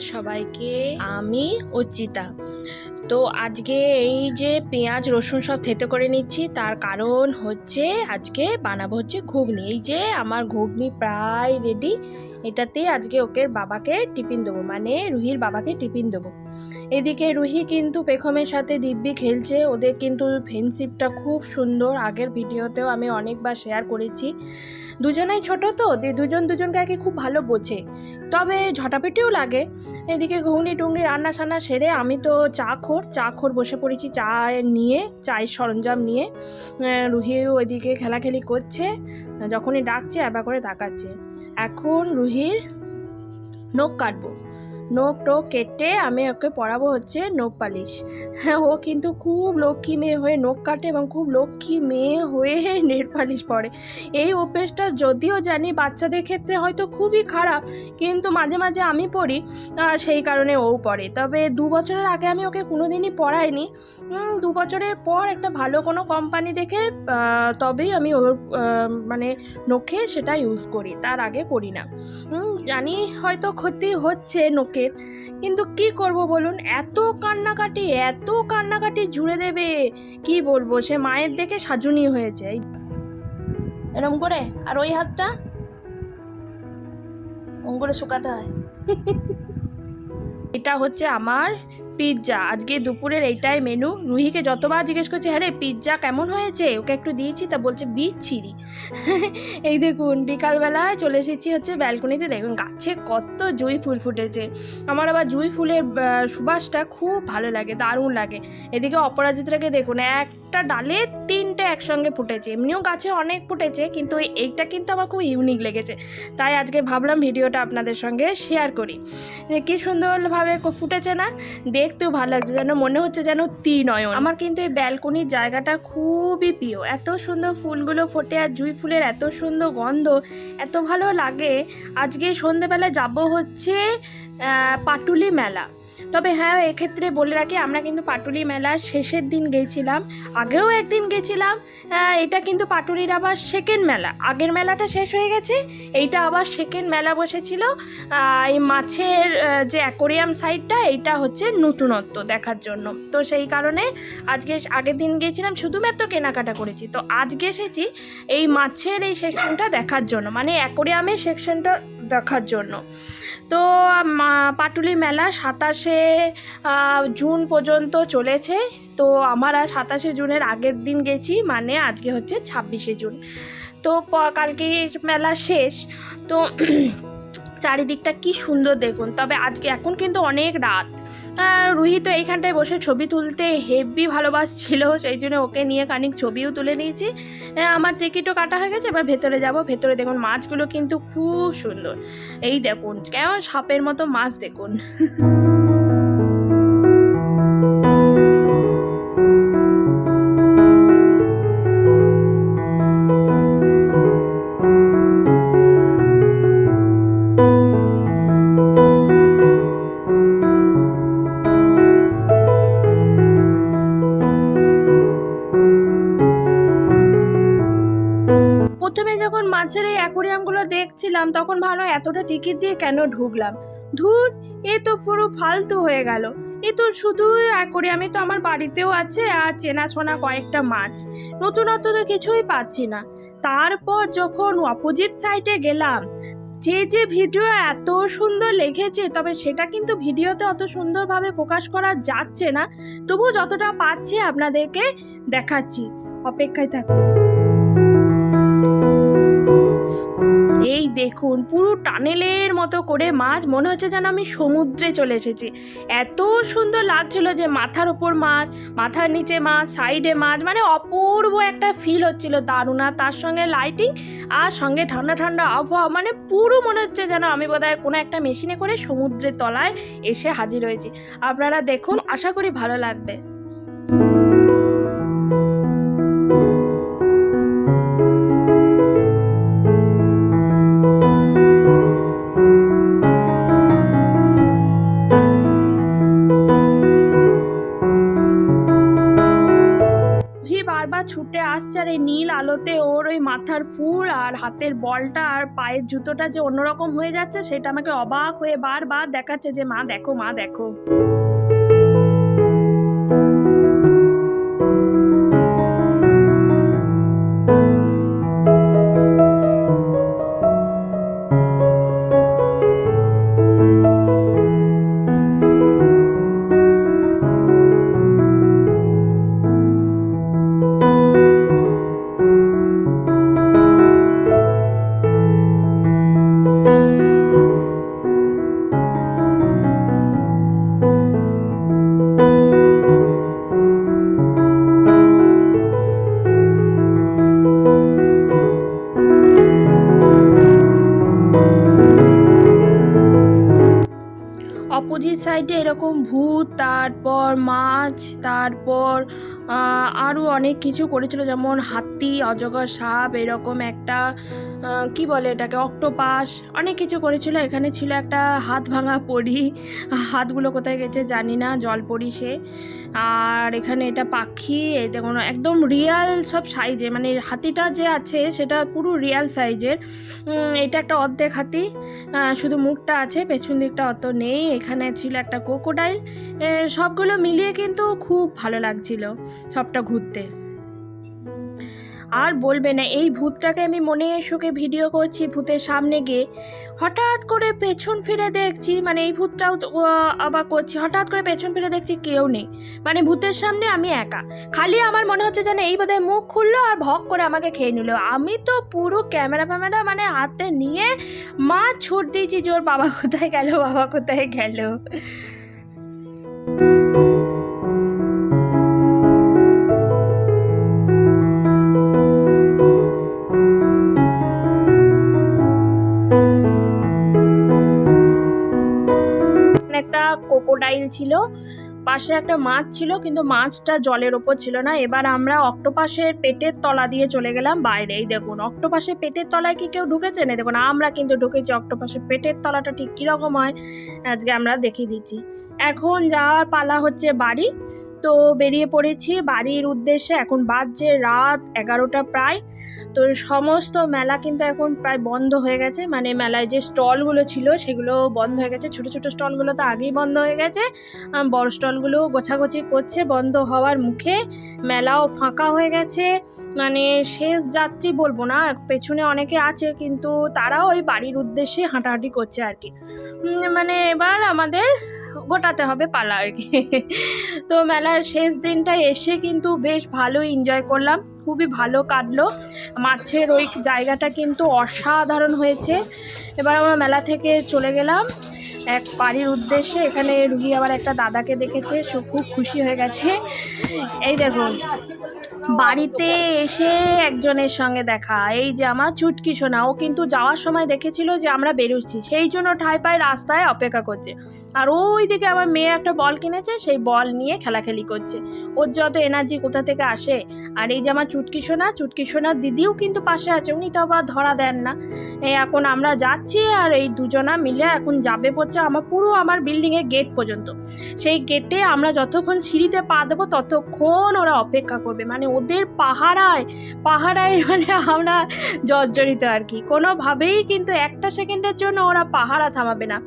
সবাইকে, আমি অর্চিতা। তো আজকে এই যে পেঁয়াজ, রসুন সব থেতে করে নিচ্ছি, তার কারণ হচ্ছে আজকে বানাবো হচ্ছে ঘুগনি। এই যে আমার ঘুগনি প্রায় রেডি এটাতে আজকে ওকে বাবাকে টিফিন দেবো মানে রুহির বাবাকে টিফিন দেবো। এদিকে রুহি কিন্তু পেখমের সাথে দিব্যি খেলছে। ওদের কিন্তু ফ্রেন্ডশিপটা খুব সুন্দর। আগের ভিডিওতেও আমি অনেকবার শেয়ার করেছি। দুজনেই ছোট তো দুজন দুজনকে আগে খুব ভালো বোঝে। তবে ঝটাপিটিও লাগে। এদিকে ঘুগনি টুগনি রান্না সান্না সেরে আমি তো চা খোর চা খোর বসে পড়েছি চা নিয়ে, চায়ের সরঞ্জাম নিয়ে। রুহিও রুহি ওইদিকে খেলাখেলি করছে। যখনই ডাকছে এবার করে তাকাচ্ছে। এখন রুহির নখ কাটবো। নখ টোক কেটে আমি ওকে পরাবো হচ্ছে নখ পালিশ। হ্যাঁ ও কিন্তু খুব লক্ষ্মী মেয়ে হয়ে নখ কাটে এবং খুব লক্ষ্মী মেয়ে হয়ে নেল পালিশ পরে এই অভ্যেসটা যদিও জানি বাচ্চাদের ক্ষেত্রে হয়তো খুবই খারাপ কিন্তু মাঝে মাঝে আমি পড়ি সেই কারণে ও পড়ে। তবে দু বছরের আগে আমি ওকে কোনোদিনই পড়াইনি। উম, দু বছরের পর একটা ভালো কোনো কোম্পানি দেখে তবেই আমি ওর মানে নখে সেটা ইউজ করি। তার আগে করি না। জানি হয়তো ক্ষতি হচ্ছে নখের কিন্তু কি করব বলুন? এত কান্নাকাটি এত কান্নাকাটি জুড়ে দেবে। কি বলব? সে মায়ের দেখে সাজুনি হয়েছে। এরম করে? আর ওই হাতটা? ওম করে শুকাতে হয়। এটা হচ্ছে আমার পিৎজা। আজকে দুপুরের এইটাই মেনু রুহিকে যতবার জিজ্ঞেস করছে হ্যাঁ রে, পিৎজা কেমন হয়েছে? ওকে একটু দিয়েছি, তা বলছে বিচ্ছিরি এই দেখুন, বিকালবেলায় চলে এসেছি হচ্ছে ব্যালকনিতে। দেখুন, গাছে কত জুঁই ফুল ফুটেছে। আমার আবার জুঁই ফুলের সুবাসটা খুব ভালো লাগে, দারুণ লাগে। এদিকে অপরাজিতাকে দেখুন, একটা ডালে তিনটে একসঙ্গে ফুটেছে। এমনিও গাছে অনেক ফুটেছে, কিন্তু এই- এইটা কিন্তু আমার খুব ইউনিক লেগেছে। তাই আজকে ভাবলাম ভিডিওটা আপনাদের সঙ্গে শেয়ার করি। কি সুন্দরভাবে ফুটেছে না? দেখতেও ভালো লাগছে, যেন মনে হচ্ছে যেন ত্রিনয়ন আমার কিন্তু এই ব্যালকনির জায়গাটা খুবই প্রিয়। এত সুন্দর ফুলগুলো ফোটে আর জুঁই ফুলের এত সুন্দর গন্ধ, এত ভালো লাগে। আজকে সন্ধেবেলায় যাব হচ্ছে পাটুলি মেলা। তবে হ্যাঁ এক্ষেত্রে বলে রাখি, আমরা কিন্তু পাটুলি মেলার শেষের দিন গেছিলাম। আগেও একদিন গেছিলাম। এটা কিন্তু পাটুলির আবার সেকেন্ড মেলা। আগের মেলাটা শেষ হয়ে গেছে, এইটা আবার সেকেন্ড মেলা বসেছিল। এই মাছের যে অ্যাকোরিয়াম সাইডটা এইটা হচ্ছে নতুনত্ব দেখার জন্য। তো সেই কারণে আজকে আগের দিন গিয়েছিলাম শুধুমাত্র কেনাকাটা করেছি। তো আজকে এসেছি এই মাছের এই সেকশনটা দেখার জন্য। মানে অ্যাকোরিয়ামের সেকশনটা দেখার জন্য। তো পাটুলি মেলা সাতাশে জুন পর্যন্ত চলেছে। তো, আমার আর সাতাশে জুনের আগের দিন গেছি মানে আজকে হচ্ছে ছাব্বিশে জুন। তো কালকে মেলা শেষ। তো, চারিদিকটা কি সুন্দর দেখুন। তবে আজকে, এখন কিন্তু অনেক রাত। আহ, রুহি তো এইখানটায় বসে ছবি তুলতে হেভি ভালোবাসছিল সেই জন্য ওকে নিয়ে কানিক ছবিও তুলে নিয়েছি। আমার টিকিটও কাটা হয়ে গেছে এবার ভেতরে যাব। ভেতরে দেখুন মাছগুলো কিন্তু খুব সুন্দর। এই দেখুন কেমন সাপের মতো মাছ দেখুন। প্রথমে যখন মাছের এই অ্যাকোরিয়ামগুলো দেখছিলাম, তখন ভালো এতটা টিকিট দিয়ে কেন ঢুকলাম? ধুর, এ তো পুরো ফালতু হয়ে গেল। এ তো শুধু অ্যাকোরিয়ামে তো আমার বাড়িতেও আছে আর চেনাশোনা কয়েকটা মাছ। নতুনত্ব তো কিছুই পাচ্ছি না। তারপর যখন অপোজিট সাইডে গেলাম, যে যে ভিডিও এত সুন্দর লেগেছে, তবে সেটা কিন্তু ভিডিওতে অত সুন্দরভাবে প্রকাশ করা যাচ্ছে না। তবু যতটা পাচ্ছি আপনাদেরকে দেখাচ্ছি। অপেক্ষায় থাকুন। এই দেখুন, পুরো টানেলের মতো করে মাছ। মনে হচ্ছে যেন আমি সমুদ্রে চলে এসেছি। এত সুন্দর লাগছিল যে মাথার ওপর মাছ, মাথার নিচে মাছ, সাইডে মাছ মানে অপূর্ব একটা ফিল হচ্ছিল। দারুণ, আর তার সঙ্গে লাইটিং আর সঙ্গে ঠান্ডা ঠান্ডা আবহাওয়া মানে পুরো মনে হচ্ছে যেন আমি বোধহয় কোনো একটা মেশিনে করে সমুদ্রের তলায় এসে হাজির হয়েছি। আপনারা দেখুন, আশা করি ভালো লাগবে। এই নীল আলোতে ওর ওই মাথার ফুল আর হাতের বলটা আর পায়ের জুতোটা যে অন্যরকম হয়ে যাচ্ছে, সেটা আমাকে অবাক হয়ে বারবার দেখাচ্ছে যে, মা, দেখো মা, দেখো। সাইডে এরকম ভূত, তারপর মাছ, তারপর আরও অনেক কিছু করেছিল, যেমন হাতি, অজগর সাপ, এরকম একটা কি বলে এটাকে অক্টোপাস অনেক কিছু করেছিল। এখানে ছিল একটা হাত ভাঙা পরি। হাতগুলো কোথায় গেছে জানি না, জল পড়ি সে। আর এখানে এটা পাখি, এতে কোনো একদম রিয়াল সব সাইজে মানে হাতিটা যে আছে সেটা পুরো রিয়াল সাইজের এটা একটা অর্ধেক হাতি শুধু মুখটা আছে, পেছন দিকটা অত নেই। এখানে ছিল একটা কোকোডাইল সবগুলো মিলিয়ে কিন্তু খুব ভালো লাগছিল সবটা ঘুরতে। আর বলবে না, এই ভূতটাকে আমি মনে সুখে ভিডিও করছি ভূতের সামনে গিয়ে। হঠাৎ করে পেছন ফিরে দেখছি মানে এই ভূতটাও আবার করছি। হঠাৎ করে পেছন ফিরে দেখছি কেউ নেই। মানে ভূতের সামনে আমি একা। খালি আমার মনে হচ্ছে যেন এই বোধহয় মুখ খুললো আর ভক করে আমাকে খেয়ে নিল। আমি তো পুরো ক্যামেরা ফ্যামেরা মানে হাতে নিয়ে মা ছুট দিয়েছি যে ওর বাবা কোথায় গেল, বাবা কোথায় গেল? ছিল। পাশে একটা মাছ ছিল, কিন্তু মাছটা জলের ওপর ছিল না। এবার আমরা অক্টোপাসের পেটের তলা দিয়ে চলে গেলাম বাইরে। এই দেখুন, অক্টোপাসের পেটের তলায় কি কেউ ঢুকেছে না দেখুন, আমরা কিন্তু ঢুকেছি অক্টোপাসের পেটের তলাটা ঠিক কীরকম হয়, আজকে আমরা দেখিয়ে দিচ্ছি। এখন যাওয়ার পালা হচ্ছে বাড়ি। তো বেরিয়ে পড়েছি। বাড়ির উদ্দেশ্যে এখন বাজছে রাত এগারোটা প্রায়। তো সমস্ত মেলা কিন্তু এখন প্রায় বন্ধ হয়ে গেছে। মানে মেলায় যে স্টলগুলো ছিল সেগুলো বন্ধ হয়ে গেছে। ছোট ছোট স্টলগুলো তো আগেই বন্ধ হয়ে গেছে। বড় স্টলগুলো গোছাগুছি করছে বন্ধ হওয়ার মুখে। মেলাও ফাঁকা হয়ে গেছে। মানে শেষ যাত্রী বলব না, পেছনে অনেকে আছে কিন্তু তারাও ওই বাড়ির উদ্দেশ্যে হাঁটাহাঁটি করছে আর কি। মানে এবার আমাদের গোটাতে হবে পালা আর কি। তো মেলার শেষ দিনটা এসে কিন্তু বেশ ভালো এনজয় করলাম, খুবই ভালো কাটলো। মাছের ওই জায়গাটা কিন্তু অসাধারণ হয়েছে। এবার আমরা মেলা থেকে চলে গেলাম। এক বাড়ির উদ্দেশ্যে এখানে রুগী আবার একটা দাদাকে দেখেছে, সে খুব খুশি হয়ে গেছে। এই দেখুন বাড়িতে এসে একজনের সঙ্গে দেখা। এই যে আমার চুটকি সোনা, ও কিন্তু যাওয়ার সময় দেখেছিল যে আমরা বেরোচ্ছি। সেই জন্য ঠাই পায় রাস্তায় অপেক্ষা করছে। আর ওই দিকে আমার মেয়ে একটা বল কিনেছে, সেই বল নিয়ে খেলাখেলি করছে। ওর যত এনার্জি কোথা থেকে আসে। আর এই যে আমার চুটকি সোনা, চুটকি সোনার দিদিও কিন্তু পাশে আছে, উনি তো আবার ধরা দেন না। এখন আমরা যাচ্ছি আর এই দুজনা মিলে এখন যাবে পড়ছে আমার পুরো আমার বিল্ডিংয়ের গেট পর্যন্ত। সেই গেটে আমরা যতক্ষণ সিঁড়িতে পা দেবো, ততক্ষণ ওরা অপেক্ষা করবে। মানে ওদের পাহারায় পাহারায় মানে আমরা জর্জরিত আর কি। কোনোভাবেই কিন্তু একটা সেকেন্ডের জন্য ওরা পাহারা থামাবে না।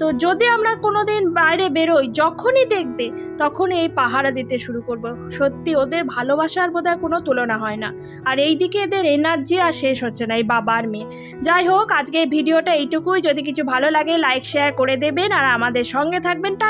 তো যদি আমরা কোনো দিন বাইরে বেরোই, যখনই দেখবে তখন এই পাহারা দিতে শুরু করব। সত্যি ওদের ভালোবাসার বোধহয় কোনো তুলনা হয় না। আর এই দিকে এদের এনার্জি আর শেষ হচ্ছে না, এই বাবার মেয়ে। যাই হোক, আজকে এই ভিডিওটা এইটুকুই। যদি কিছু ভালো লাগে লাইক শেয়ার করে দেবেন। আর আমাদের সঙ্গে থাকবেন টা